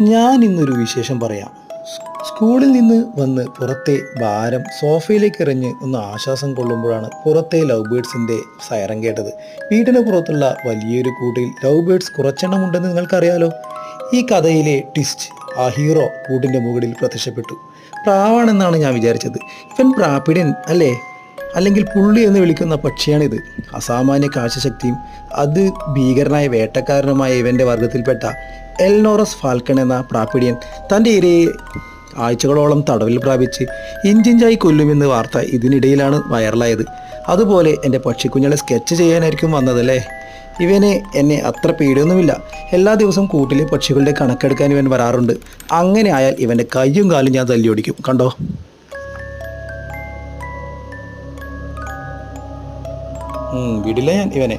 ഞാൻ ഇന്നൊരു വിശേഷം പറയാം. സ്കൂളിൽ നിന്ന് വന്ന് പുറത്തെ ഭാരം സോഫയിലേക്ക് എറിഞ്ഞ് ഒന്ന് ആശ്വാസം കൊള്ളുമ്പോഴാണ് പുറത്തെ ലവ് ബേഡ്സിന്റെ സൈറം കേട്ടത്. വീടിന് പുറത്തുള്ള വലിയൊരു കൂട്ടിൽ ലവ് ബേഡ്സ് കുറച്ചെണ്ണം ഉണ്ടെന്ന് നിങ്ങൾക്കറിയാലോ? ഈ കഥയിലെ ട്വിസ്റ്റ് ആ ഹീറോ കൂട്ടിന്റെ മുകളിൽ പ്രത്യക്ഷപ്പെട്ടു. പ്രാവാണെന്നാണ് ഞാൻ വിചാരിച്ചത്. ഇവൻ പ്രാപിഡൻ അല്ലേ? അല്ലെങ്കിൽ പുള്ളി എന്ന് വിളിക്കുന്ന പക്ഷിയാണിത്. അസാമാന്യ കാശശക്തിയും അത് ഭീകരനായ വേട്ടക്കാരനുമായ ഇവന്റെ വർഗത്തിൽപ്പെട്ട എൽനോറസ് ഫാൽക്കൺ എന്ന പ്രാപ്പിടിയൻ തന്റെ ഇരയെ ആഴ്ചകളോളം തടവിൽ പ്രാപിച്ച് ഇഞ്ചിഞ്ചായി കൊല്ലുമെന്ന് വാർത്ത ഇതിനിടയിലാണ് വൈറലായത്. അതുപോലെ എന്റെ പക്ഷിക്കുഞ്ഞുങ്ങളെ സ്കെച്ച് ചെയ്യാനായിരിക്കും വന്നതല്ലേ? ഇവന് എന്നെ അത്ര പേടിയൊന്നുമില്ല. എല്ലാ ദിവസവും കൂട്ടിലെ പക്ഷികളുടെ കണക്കെടുക്കാൻ ഇവൻ വരാറുണ്ട്. അങ്ങനെ ആയാൽ ഇവന്റെ കയ്യും കാലും ഞാൻ തല്ലിയോടിക്കും. കണ്ടോ? വിടില്ല ഞാൻ ഇവനെ.